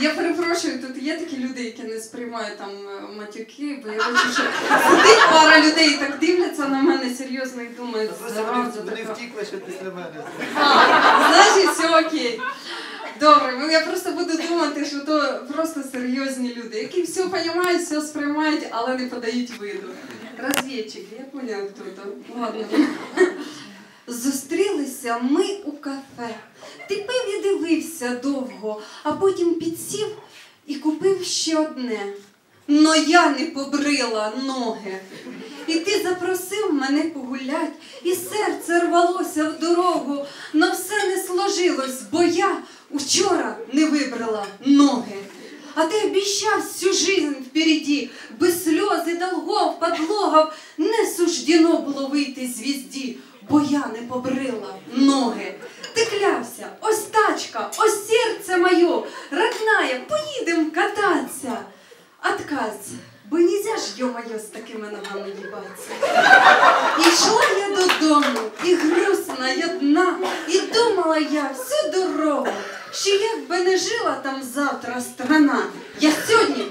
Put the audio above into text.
Я перепрошую, тут є такі люди, які не сприймають там е, матюки, бо я бачу, що сидить пара людей і так дивляться на мене серйозно і думають, зараза вони, така. втікли ще після мене. А, Значить, все окей. Добре, ну я просто буду думати, що то просто серйозні люди, які все розуміють, все сприймають, але не подають виду. Розвідчик, я поняв, хто то. Ладно. Зустрілися ми у кафе. Дивився довго, а потім підсів і купив ще одне. Но я не побрила ноги. І ти запросив мене погулять, і серце рвалося в дорогу, но все не сложилось, бо я вчора не вибрала ноги. А ти обіщав всю жизнь впереді, без сльоз і долгов, подлогов не суждено було вийти звізді, бо я не побрила ноги. Родная, поїдем кататися. Отказ, бо нельзя ж, йо-моє, з такими ногами їбатися. І йшла я додому, і грустна, я дна, і думала я всю дорогу, що як би не жила там завтра страна, я сьогодні